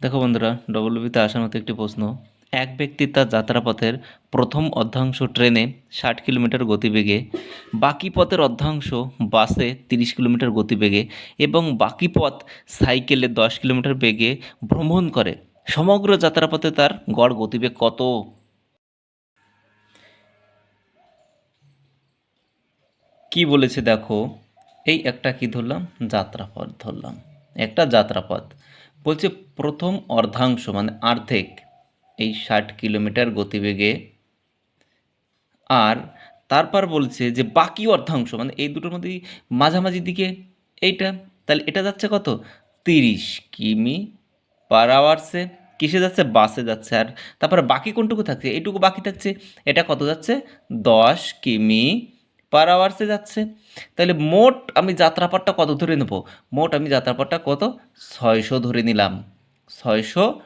দেখো বন্ধুরা ডব্লিউবিতে আসার মতো একটি প্রশ্ন। এক ব্যক্তি তার যাত্রাপথের প্রথম অর্ধাংশ ট্রেনে ষাট কিলোমিটার গতিবেগে, বাকি পথের অর্ধাংশ বাসে তিরিশ কিলোমিটার গতিবেগে এবং বাকি পথ সাইকেলে দশ কিলোমিটার বেগে ভ্রমণ করে। সমগ্র যাত্রাপথে তার গড় গতিবেগ কত? কি বলেছে দেখো? এই একটা কি ধরলাম? যাত্রাপথ ধরলাম। একটা যাত্রাপথ। বলছে প্রথম অর্ধাংশ মানে অর্ধেক এই ষাট কিলোমিটার গতিবেগে। আর তারপর বলছে যে বাকি অর্ধাংশ মানে এই দুটোর মধ্যে মাঝামাঝি দিকে এইটা, তাহলে এটা যাচ্ছে কত? তিরিশ কিমি পার আওয়ার্সে। কিসে যাচ্ছে? বাসে যাচ্ছে। আর তারপরে বাকি কোনটুকু থাকছে? এইটুকু বাকি থাকছে, এটা কত যাচ্ছে? দশ কিমি পার আওয়ার্সে যাচ্ছে। তাহলে মোট আমি যাত্রাপথটা কত ধরে নেব? মোট আমি যাত্রাপথটা কত? ছয়শো ধরে নিলাম। ছয়শো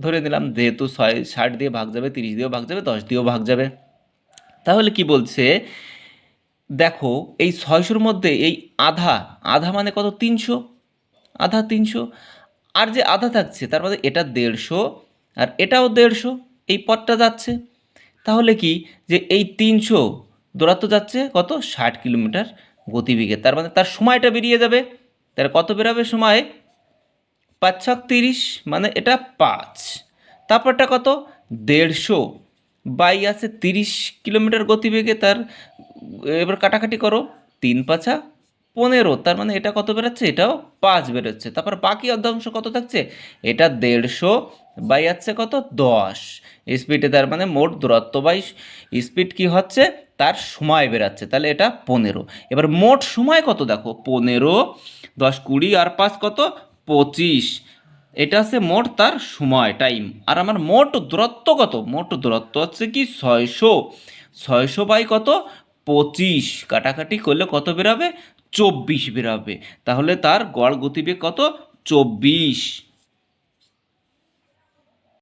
ধরে নিলাম, যেহেতু ছয়, ষাট দিয়ে ভাগ যাবে, তিরিশ দিয়েও ভাগ যাবে, দশ দিয়েও ভাগ যাবে। তাহলে কি বলছে? দেখো, এই ছয়শোর মধ্যে এই আধা আধা মানে কত? তিনশো। আধা তিনশো। আর যে আধা থাকছে, তার মধ্যে এটা দেড়শো আর এটাও দেড়শো। এই পথটা যাচ্ছে। তাহলে কি? যে এই তিনশো দূরত্ব যাচ্ছে কত? ষাট কিলোমিটার গতিবেগে। তার মানে তার সময়টা বেরিয়ে যাবে। তার কত বেরাবে? সময় পাঁচ ছক তিরিশ মানে এটা পাঁচ। তারপরটা কত? দেড়শো। বাই আছে তিরিশ কিলোমিটার গতিবেগে তার, এবার কাটাকাটি করো। তিন পাঁচা পনেরো। তার মানে এটা কত বেরোচ্ছে? এটাও পাঁচ বেরোচ্ছে। তারপর বাকি অর্ধাংশ কত থাকছে? এটা দেড়শো। বাই যাচ্ছে কত? দশ। স্পিডে তার মানে মোট দূরত্ব বাই স্পিড কি হচ্ছে? তার সময় বেরাচ্ছে। তাহলে এটা পনেরো। এবার মোট সময় কত দেখো? পনেরো, দশ কুড়ি আর পাঁচ কত? পঁচিশ। এটা হচ্ছে মোট তার সময় টাইম আর আমার মোট দূরত্ব কত? মোট দূরত্ব হচ্ছে কি? ছয়শো। ছয়শো বাই কত? পঁচিশ। কাটাকাটি করলে কত বেরাবে? চব্বিশ বেরাবে। তাহলে তার গড় গতিবেগ কত? চব্বিশ।